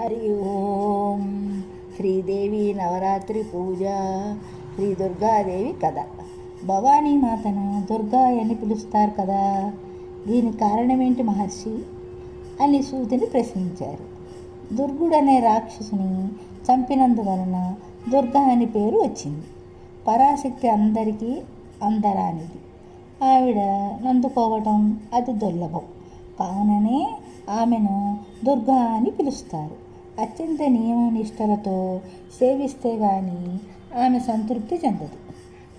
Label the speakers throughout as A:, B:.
A: హరి ఓం శ్రీదేవి నవరాత్రి పూజ శ్రీ దుర్గాదేవి కథ। భవానీ మాతను దుర్గా అని పిలుస్తారు కదా? దీనికి కారణమేంటి మహర్షి? అని సూతిని ప్రశ్నించారు. దుర్గుడనే రాక్షసుని చంపినందువలన దుర్గా అని పేరు వచ్చింది. పరాశక్తి అందరికీ అందరానిది. ఆవిడ నందుకోవటం అతి దుర్లభం. కావుననే ఆమెను దుర్గా అని పిలుస్తారు. అత్యంత నియమనిష్టలతో సేవిస్తే గాని ఆమె సంతృప్తి చెందదు.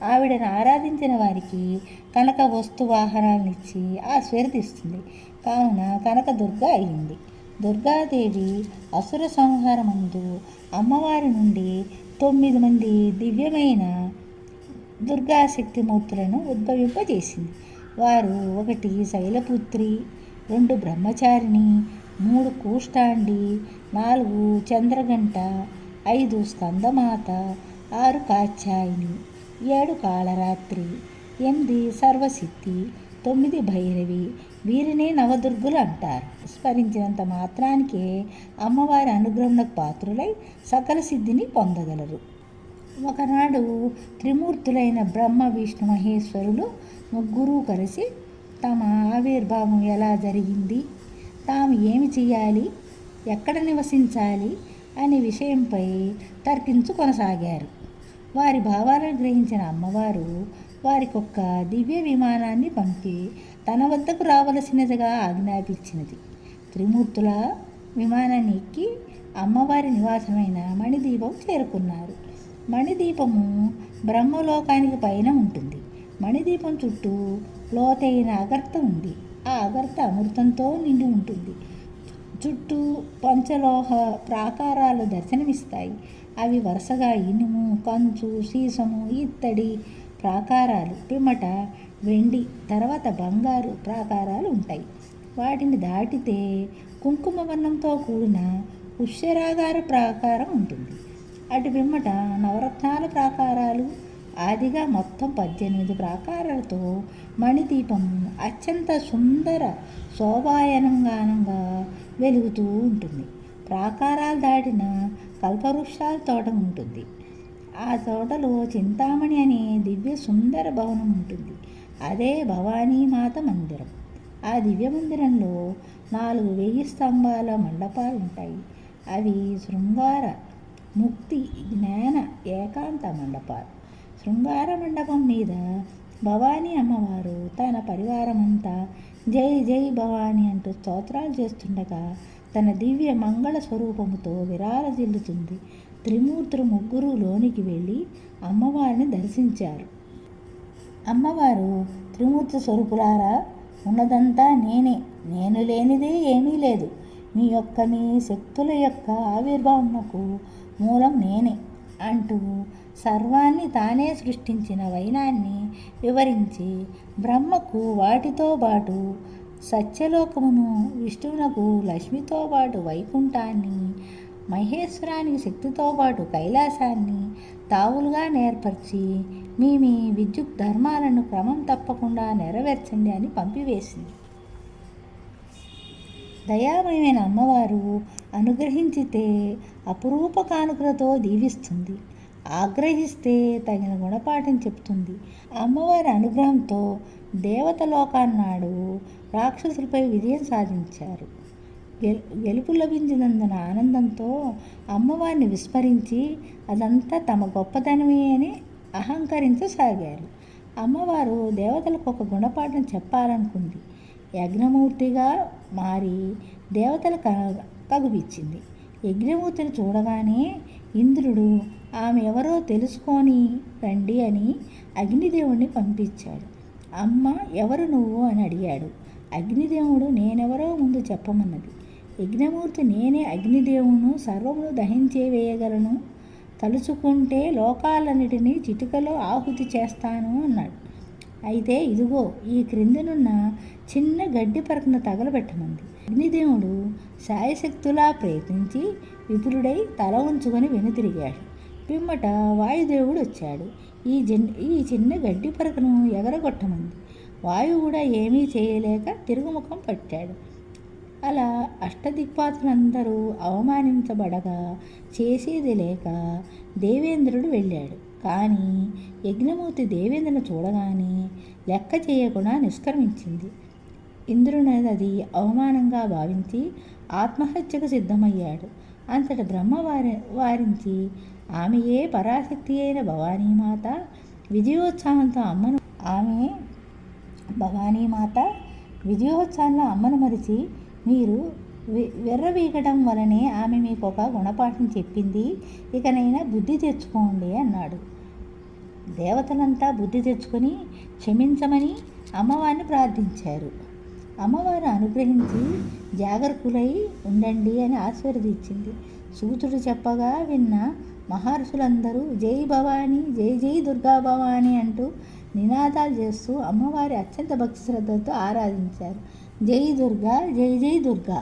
A: ఆవిడను ఆరాధించిన వారికి కనక వస్తు వాహనాలనిచ్చి ఆశీర్దిస్తుంది కావున కనక దుర్గ అయింది దుర్గాదేవి అసుర సంహారమందు అమ్మవారి నుండి తొమ్మిది మంది దివ్యమైన దుర్గాశక్తిమూర్తులను ఉద్భవింపజేసింది. వారు ఒకటి శైలపుత్రి రెండు బ్రహ్మచారిణి మూడు కూష్టాండి నాలుగు చంద్రగంట ఐదు స్కందమాత ఆరు కాచాయిని ఏడు కాళరాత్రి ఎనిమిది సర్వసిద్ధి తొమ్మిది భైరవి వీరినే నవదుర్గులు అంటారు. స్మరించినంత మాత్రానికే అమ్మవారి అనుగ్రహణకు పాత్రులై సకల సిద్ధిని పొందగలరు. ఒకనాడు త్రిమూర్తులైన బ్రహ్మ విష్ణు మహేశ్వరులు ముగ్గురు కలిసి తమ ఆవిర్భావం ఎలా జరిగింది? తాము ఏమి చేయాలి ఎక్కడ నివసించాలి? అనే విషయంపై తర్కించు కొనసాగారు. వారి భావాలను గ్రహించిన అమ్మవారు వారికొక్క దివ్య విమానాన్ని పంపి తన వద్దకు రావలసినదిగా ఆజ్ఞాపించినది. త్రిమూర్తుల విమానాన్ని ఎక్కి అమ్మవారి నివాసమైన మణిదీపం చేరుకున్నారు. మణిదీపము బ్రహ్మలోకానికి పైన ఉంటుంది. మణిదీపం చుట్టూ లోతైన అగర్త ఉంది ఆ అగర్త అమృతంతో నిండి ఉంటుంది. చుట్టూ పంచలోహ ప్రాకారాలు దర్శనమిస్తాయి. అవి వరుసగా ఇనుము కంచు సీసము ఇత్తడి ప్రాకారాలు పిమ్మట వెండి తర్వాత బంగారు ప్రాకారాలు ఉంటాయి. వాటిని దాటితే కుంకుమ వర్ణంతో కూడిన పుష్యరాగార ప్రాకారం ఉంటుంది. అటు పిమ్మట నవరత్నాల ప్రాకారాలు ఆదిగా మొత్తం పద్దెనిమిది ప్రాకారాలతో మణిదీపం అత్యంత సుందర శోభాయనంగానంగా వెలుగుతూ ఉంటుంది. ప్రాకారాలు దాటిన కల్పవృక్షాల తోట ఉంటుంది. ఆ తోటలో చింతామణి అనే దివ్య సుందర భవనం ఉంటుంది. అదే భవానీమాత మందిరం. ఆ దివ్య మందిరంలో నాలుగు వెయ్యి స్తంభాల మండపాలు ఉంటాయి. అవి శృంగార ముక్తి జ్ఞాన ఏకాంత మండపాలు. శృంగార మండపం మీద భవానీ అమ్మవారు తన పరివారమంతా జై జై భవానీ అంటూ స్తోత్రాలు చేస్తుండగా తన దివ్య మంగళ స్వరూపముతో విరాలజిల్లుతుంది త్రిమూర్తులు ముగ్గురు లోనికి వెళ్ళి అమ్మవారిని దర్శించారు. అమ్మవారు త్రిమూర్తి స్వరూపులారా ఉన్నదంతా నేనే. నేను లేనిదే ఏమీ లేదు. మీ యొక్క మీ శక్తుల యొక్క ఆవిర్భావనకు మూలం నేనే అంటూ సర్వాన్ని తానే సృష్టించిన వైనాన్ని వివరించి బ్రహ్మకు వాటితో పాటు సత్యలోకమును విష్ణువునకు లక్ష్మితో పాటు వైకుంఠాన్ని మహేశ్వరానికి శక్తితో పాటు కైలాసాన్ని తావులుగా నేర్పరిచి మీ మీ విద్యుత్ ధర్మాలను క్రమం తప్పకుండా నెరవేర్చండి అని పంపివేసింది. దయామయమైన అమ్మవారు అనుగ్రహించితే అపురూప కానుకలతో దీవిస్తుంది. ఆగ్రహిస్తే తగిన గుణపాఠం చెప్తుంది అమ్మవారి అనుగ్రహంతో దేవత లోకాన్నాడు రాక్షసులపై విజయం సాధించారు. గెలు గెలుపు లభించినందున ఆనందంతో అమ్మవారిని విస్మరించి అదంతా తమ గొప్పతనమే అని అహంకరించసాగారు. అమ్మవారు దేవతలకు ఒక గుణపాఠం చెప్పాలనుకుంది. యజ్ఞమూర్తిగా మారి దేవతల కగుపిచ్చింది యజ్ఞమూర్తిని చూడగానే ఇంద్రుడు ఆమె ఎవరో తెలుసుకొని రండి అని అగ్నిదేవుణ్ణి పంపించాడు. అమ్మ ఎవరు నువ్వు? అని అడిగాడు. అగ్నిదేవుడు నేనెవరో ముందు చెప్పమన్నది. యజ్ఞమూర్తి నేనే అగ్నిదేవును సర్వమును దహించే వేయగలను. తలుచుకుంటే లోకాలన్నిటినీ చిటికలో ఆహుతి చేస్తాను అన్నాడు. అయితే ఇదిగో ఈ క్రిందనున్న చిన్న గడ్డి పరకను తగలబెట్టమంది. అగ్నిదేవుడు సాయశక్తులా ప్రయత్నించి విపులుడై తల ఉంచుకొని వెనుతిరిగాడు. పిమ్మట వాయుదేవుడు వచ్చాడు. ఈ జన్ ఈ చిన్న గడ్డి పరకను ఎగరగొట్టమంది. వాయు కూడా ఏమీ చేయలేక తిరుగుముఖం పట్టాడు. అలా అష్టదిక్పాతులందరూ అవమానించబడగా చేసేది లేక దేవేంద్రుడు వెళ్ళాడు. కానీ యజ్ఞమూర్తి దేవేంద్రుని చూడగానే లెక్క చేయకుండా నిష్క్రమించింది. ఇంద్రుని అది అవమానంగా భావించి ఆత్మహత్యకు సిద్ధమయ్యాడు. అంతట బ్రహ్మ వారి వారించి ఆమెయే పరాశక్తి అయిన భవానీమాత విజయోత్సాహంతో అమ్మను ఆమె భవానీమాత విజయోత్సవంలో అమ్మను మరిచి మీరు వెర్రవీగడం విర్రవీగడం వలనే ఆమె మీకు ఒక గుణపాఠం చెప్పింది ఇకనైనా బుద్ధి తెచ్చుకోండి అన్నాడు. దేవతలంతా బుద్ధి తెచ్చుకొని క్షమించమని అమ్మవారిని ప్రార్థించారు. అమ్మవారు అనుగ్రహించి జాగరకులై ఉండండి అని ఆశీర్వదించింది. సూతుడు చెప్పగా విన్న మహర్షులందరూ జై భవానీ జై జై దుర్గా భవానీ అంటూ నినాదాలు చేస్తూ అమ్మవారి అత్యంత భక్తి శ్రద్ధతో ఆరాధించారు. జై దుర్గా జై జై దుర్గా